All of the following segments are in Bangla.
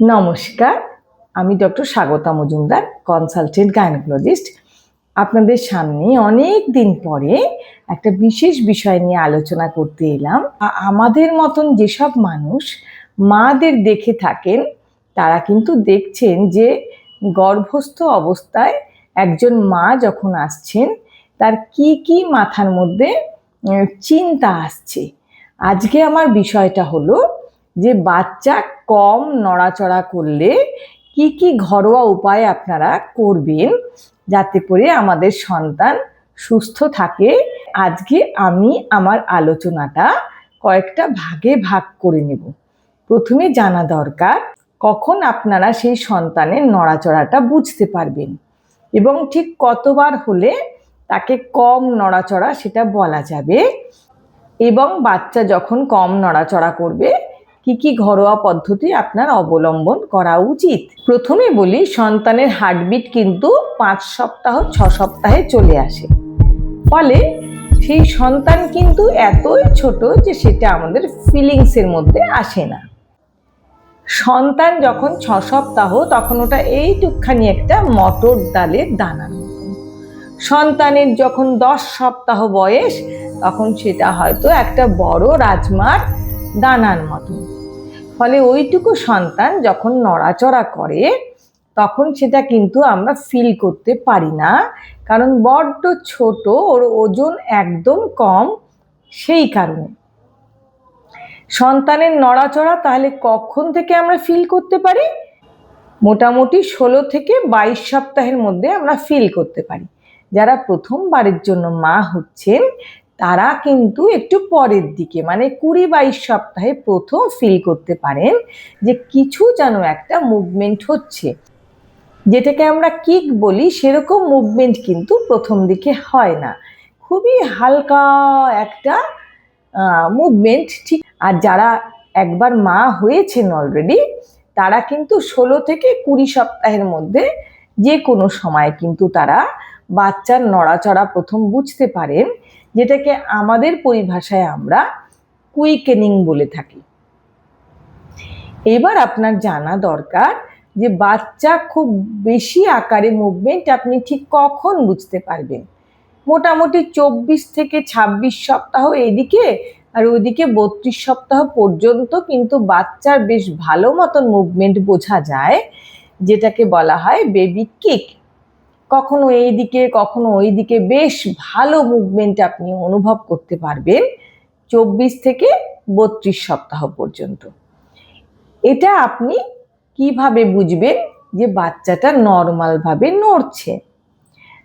নমস্কার, আমি doctor Swagata Majumdar, consultant gynaecologist. আপনাদের সামনে অনেক দিন পরে একটা বিশেষ বিষয় নিয়ে আলোচনা করতে এলাম। আমাদের মতন যেসব মানুষ মাদের দেখে থাকেন, তারা কিন্তু দেখছেন যে গর্ভস্থ অবস্থায় একজন মা যখন আসছেন, তার কি কি মাথার মধ্যে চিন্তা আসছে। আজকে আমার বিষয়টা হলো যে বাচ্চা কম নড়াচড়া করলে কি কি ঘরোয়া উপায় আপনারা করবেন যাতে করে আমাদের সন্তান সুস্থ থাকে? আজকে আমি আমার আলোচনাটা কয়েকটা ভাগে ভাগ করে নেব। প্রথমে জানা দরকার, কখন আপনারা সেই সন্তানের নড়াচড়াটা বুঝতে পারবেন এবং ঠিক কতবার হলে তাকে কম নড়াচড়া সেটা বলা যাবে এবং বাচ্চা যখন কম নড়াচড়া করবে কি কি ঘরোয়া পদ্ধতি আপনার অবলম্বন করা উচিত? প্রথমে বলি, সন্তানের হার্টবিট কিন্তু পাঁচ সপ্তাহ, ছ সপ্তাহে চলে আসে। ফলে সেই সন্তান কিন্তু এতই ছোট যে সেটা আমাদের ফিলিংসের মধ্যে আসে না। সন্তান যখন ছ সপ্তাহ, তখন ওটা এইটুকখানি একটা মটর ডালের মতন সন্তানের যখন দশ সপ্তাহ বয়স, তখন সেটা হয়তো একটা বড় রাজমার দানার মতন ফলে ওইটুকু সন্তান যখন নড়াচড়া করে, তখন সেটা কিন্তু আমরা ফিল করতে পারি না। কারণ বড্ড ছোট, ওর ওজন একদম কম, সেই কারণে। সন্তানের নড়াচড়া তাহলে কখন থেকে আমরা ফিল করতে পারি? মোটামুটি ষোলো থেকে বাইশ সপ্তাহের মধ্যে আমরা ফিল করতে পারি। যারা প্রথমবারের জন্য মা হচ্ছেন তারা কিন্তু একটু পরের দিকে মানে কুড়ি বাইশ সপ্তাহে প্রথম ফিল করতে পারেন যে কিছু যেন একটা মুভমেন্ট হচ্ছে। যেটাকে আমরা কিক বলি, সেরকম মুভমেন্ট কিন্তু প্রথম দিকে হয় না। খুবই হালকা একটা মুভমেন্ট ঠিক। আর যারা একবার মা হয়েছেন অলরেডি তারা কিন্তু ষোলো থেকে কুড়ি সপ্তাহের মধ্যে যে কোনো সময় কিন্তু তারা বাচ্চার নড়াচড়া প্রথম বুঝতে পারেন। যেটাকে আমাদের পরিভাষায় আমরা কুইকেনিং বলে থাকি। এবার আপনার জানা দরকার যে বাচ্চা খুব বেশি আকারে মুভমেন্ট আপনি ঠিক কখন বুঝতে পারবেন। মোটামুটি চব্বিশ থেকে ছাব্বিশ সপ্তাহ এদিকে আর ওইদিকে বত্রিশ সপ্তাহ পর্যন্ত কিন্তু বাচ্চার বেশ ভালো মতন মুভমেন্ট বোঝা যায়, যেটাকে বলা হয় বেবি কিক কখনো এই দিকে কখনো ওই দিকে বেশ ভালো মুভমেন্ট আপনি অনুভব করতে পারবেন চব্বিশ থেকে বত্রিশ সপ্তাহ পর্যন্ত। এটা আপনি কীভাবে বুঝবেন যে বাচ্চাটা নর্মালভাবে নড়ছে?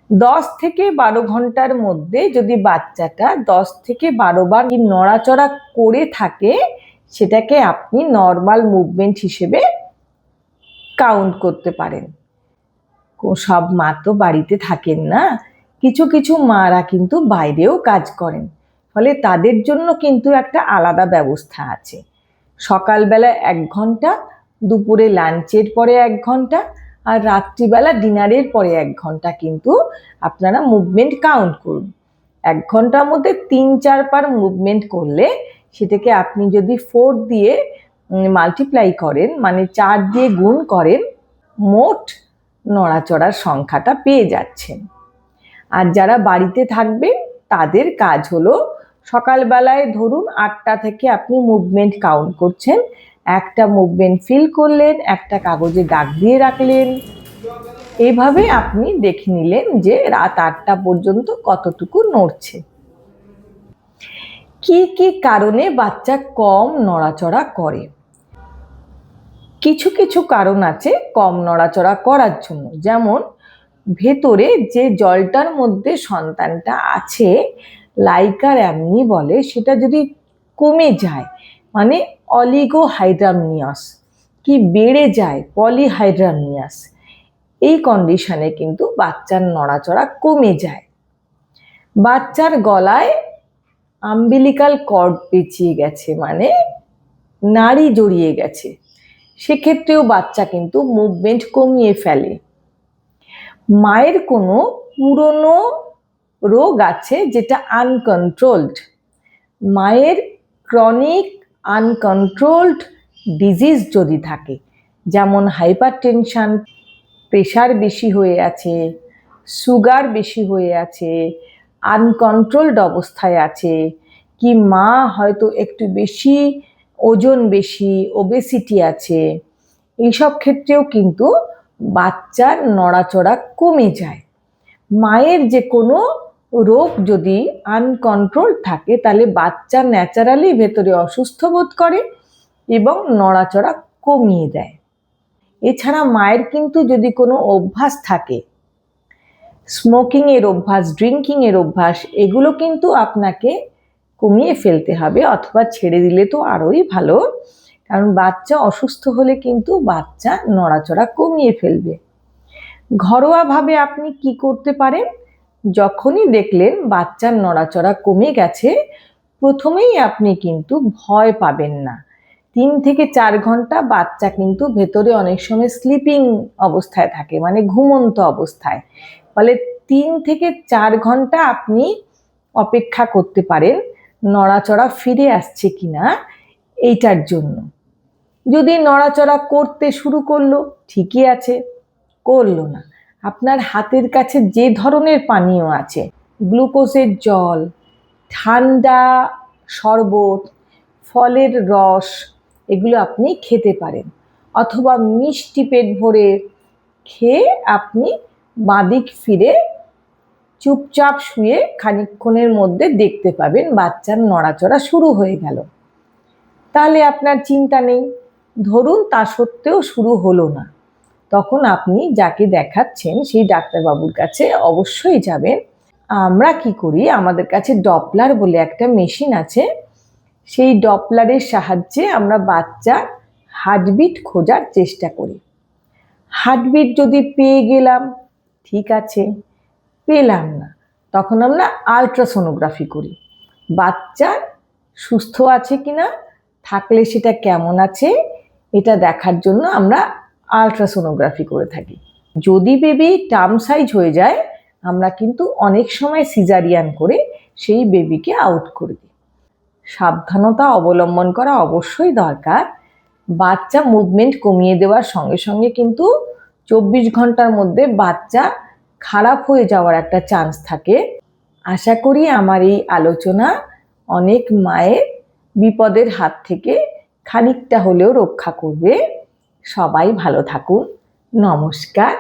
দশ থেকে বারো ঘণ্টার মধ্যে যদি বাচ্চাটা দশ থেকে বারো বার নড়াচড়া করে থাকে, সেটাকে আপনি নর্মাল মুভমেন্ট হিসেবে কাউন্ট করতে পারেন। সব মা তো বাড়িতে থাকেন না। কিছু কিছু মারা কিন্তু বাইরেও কাজ করেন। ফলে তাদের জন্য কিন্তু একটা আলাদা ব্যবস্থা আছে। সকালবেলা এক ঘণ্টা, দুপুরে লাঞ্চের পরে এক ঘণ্টা আর রাত্রিবেলা ডিনারের পরে এক ঘণ্টা কিন্তু আপনারা মুভমেন্ট কাউন্ট করুন। এক ঘণ্টার মধ্যে তিন চার পার মুভমেন্ট করলে সেটাকে আপনি যদি ফোর দিয়ে মাল্টিপ্লাই করেন মানে চার দিয়ে গুণ করেন, মোট নড়াচড়ার সংখ্যাটা পেয়ে যাচ্ছেন। আর যারা বাড়িতে থাকবেন, তাদের কাজ হলো সকালবেলায় ধরুন আটটা থেকে আপনি মুভমেন্ট কাউন্ট করছেন। একটা মুভমেন্ট ফিল করলেন, একটা কাগজে দাগ দিয়ে রাখলেন। এভাবে আপনি দেখে নিলেন যে রাত আটটা পর্যন্ত কতটুকু নড়ছে। কি কি কারণে বাচ্চা কম নড়াচড়া করে? কিছু কিছু কারণ আছে কম নড়াচড়া করার জন্য। যেমন, ভেতরে যে জলটার মধ্যে সন্তানটা আছে, লাইকার অ্যামনি বলে, সেটা যদি কমে যায় মানে অলিগোহাইড্রামনিয়াস, কি বেড়ে যায় পলিহাইড্রামনিয়াস, এই কন্ডিশনে কিন্তু বাচ্চার নড়াচড়া কমে যায়। বাচ্চার গলায় আম্বিলিকাল কর্ড পেঁচিয়ে গেছে মানে নাড়ি জড়িয়ে গেছে। সেক্ষেত্রেও বাচ্চা কিন্তু মুভমেন্ট কমিয়ে ফেলে। মায়ের কোনো পুরনো রোগ আছে যেটা আনকন্ট্রোলড মায়ের ক্রনিক আনকন্ট্রোলড ডিজিজ যদি থাকে, যেমন হাইপার টেনশান প্রেশার বেশি হয়ে আছে সুগার বেশি হয়ে আছে আনকন্ট্রোলড অবস্থায় আছে, কি মা হয়তো একটু বেশি ওজন বেশি ওবেসিটি আছে, এইসব ক্ষেত্রেও কিন্তু বাচ্চার নড়াচড়া কমে যায়। মায়ের যে কোনো রোগ যদি আনকন্ট্রোল থাকে, তাহলে বাচ্চা ন্যাচারালি ভেতরে অসুস্থ বোধ করে এবং নড়াচড়া কমিয়ে দেয়। এছাড়া মায়ের কিন্তু যদি কোনো অভ্যাস থাকে স্মোকিংয়ের অভ্যাস ড্রিঙ্কিং এর অভ্যাস, এগুলো কিন্তু আপনাকে কমিয়ে ফেলতে হবে অথবা ছেড়ে দিলে তো আরোই ভালো। কারণ বাচ্চা অসুস্থ হলে কিন্তু বাচ্চা নড়াচড়া কমিয়ে ফেলবে। ঘরোয়াভাবে আপনি কি করতে পারেন? যখনই দেখলেন বাচ্চার নড়াচড়া কমে গেছে, প্রথমেই আপনি কিন্তু ভয় পাবেন না। তিন থেকে চার ঘণ্টা বাচ্চা কিন্তু ভেতরে অনেক সময় স্লিপিং অবস্থায় থাকে মানে ঘুমন্ত অবস্থায়। ফলে তিন থেকে চার ঘণ্টা আপনি অপেক্ষা করতে পারেন। নড়াচড়া ফিরে আসছে কিনা এইটার জন্য। যদি নড়াচড়া করতে শুরু করল, ঠিকই আছে, করল না। আপনার হাতের কাছে যে ধরনের পানীয় আছে, গ্লুকোজের জল, ঠান্ডা শরবত, ফলের রস, এগুলো আপনি খেতে পারেন। অথবা মিষ্টি পেট ভরে খেয়ে আপনি বাঁদিক ফিরে চুপচাপ শুয়ে খানিকক্ষণের মধ্যে দেখতে পাবেন বাচ্চার নড়াচড়া শুরু হয়ে গেল। তাহলে আপনার চিন্তা নেই। ধরুন তা সত্ত্বেও শুরু হলো না। তখন আপনি যাকে দেখাচ্ছেন সেই ডাক্তারবাবুর কাছে অবশ্যই যাবেন। আমরা কি করি? আমাদের কাছে ডপলার বলে একটা মেশিন আছে। সেই ডপলারের সাহায্যে আমরা বাচ্চার হার্টবিট খোঁজার চেষ্টা করি। হার্টবিট যদি পেয়ে গেলাম, ঠিক আছে। পেলাম না। তখন আমরা আলট্রাসোনোগ্রাফি করি। বাচ্চার সুস্থ আছে কি না থাকলে সেটা কেমন আছে, এটা দেখার জন্য আমরা আলট্রাসোনোগ্রাফি করে থাকি। যদি বেবি টার্ম সাইজ হয়ে যায়, আমরা কিন্তু অনেক সময় সিজারিয়ান করে সেই বেবিকে আউট করে দিই। সাবধানতা অবলম্বন করা অবশ্যই দরকার। বাচ্চা মুভমেন্ট কমিয়ে দেওয়ার সঙ্গে সঙ্গে কিন্তু চব্বিশ ঘণ্টার মধ্যে বাচ্চা খারাপ হয়ে যাওয়ার একটা চান্স থাকে। আশা করি আমার এই আলোচনা অনেক মায়ের বিপদের হাত থেকে খানিকটা হলেও রক্ষা করবে। সবাই ভালো থাকুন। নমস্কার।